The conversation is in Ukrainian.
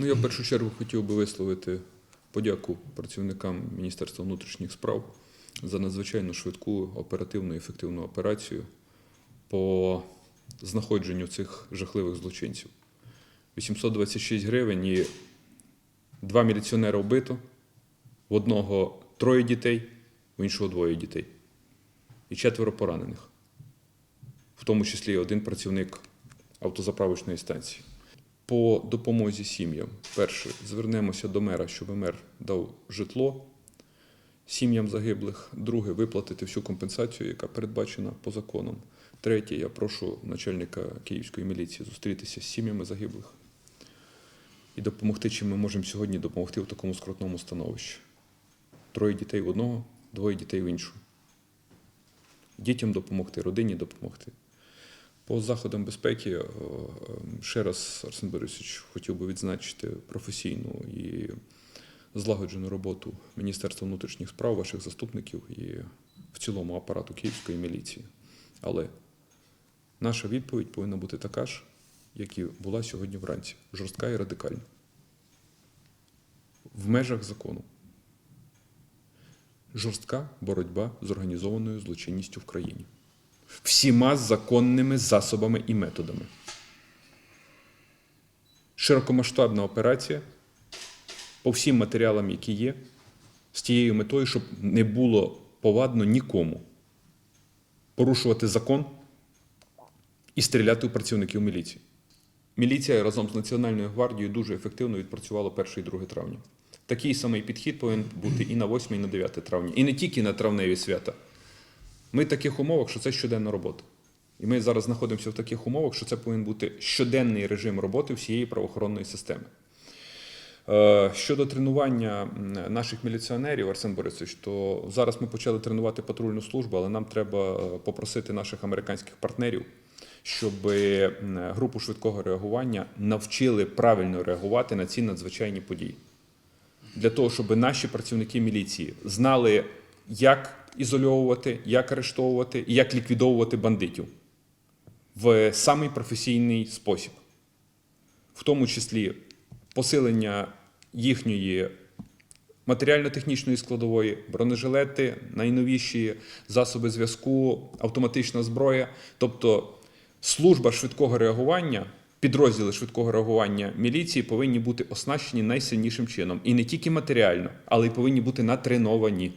Ну, я в першу чергу хотів би висловити подяку працівникам Міністерства внутрішніх справ за надзвичайно швидку, оперативну і ефективну операцію по знаходженню цих жахливих злочинців. 826 гривень і два міліціонера вбито, в одного троє дітей, в іншого двоє дітей. І четверо поранених, в тому числі один працівник автозаправочної станції. По допомозі сім'ям. Перше, звернемося до мера, щоб мер дав житло сім'ям загиблих. Друге, виплатити всю компенсацію, яка передбачена по законам. Третє, я прошу начальника Київської міліції зустрітися з сім'ями загиблих і допомогти, чим ми можемо сьогодні допомогти в такому скрутному становищі. Троє дітей в одного, двоє дітей в іншого. Дітям допомогти, родині допомогти. По заходам безпеки е, е, ще раз, Арсен Борисович, хотів би відзначити професійну і злагоджену роботу Міністерства внутрішніх справ, ваших заступників і в цілому апарату Київської міліції. Але наша відповідь повинна бути така ж, як і була сьогодні вранці, жорстка і радикальна. В межах закону. Жорстка боротьба з організованою злочинністю в країні всіма законними засобами і методами. Широкомасштабна операція по всім матеріалам, які є, з тією метою, щоб не було повадно нікому порушувати закон і стріляти у працівників міліції. Міліція разом з Національною гвардією дуже ефективно відпрацювала 1 і 2 травня. Такий самий підхід повинен бути і на 8, і на 9 травня, і не тільки на травневі свята. Ми в таких умовах, що це щоденна робота. І ми зараз знаходимося в таких умовах, що це повинен бути щоденний режим роботи всієї правоохоронної системи. Е, Щодо тренування наших міліціонерів, Арсен Борисович, то зараз ми почали тренувати патрульну службу, але нам треба е, попросити наших американських партнерів, щоб групу швидкого реагування навчили правильно реагувати на ці надзвичайні події. Для того, щоб наші працівники міліції знали, як ізольовувати, як арештовувати і як ліквідовувати бандитів в самий професійний спосіб, в тому числі посилення їхньої матеріально-технічної складової, бронежилети, найновіші засоби зв'язку, автоматична зброя. Тобто служба швидкого реагування, підрозділи швидкого реагування міліції повинні бути оснащені найсильнішим чином. І не тільки матеріально, але й повинні бути натреновані.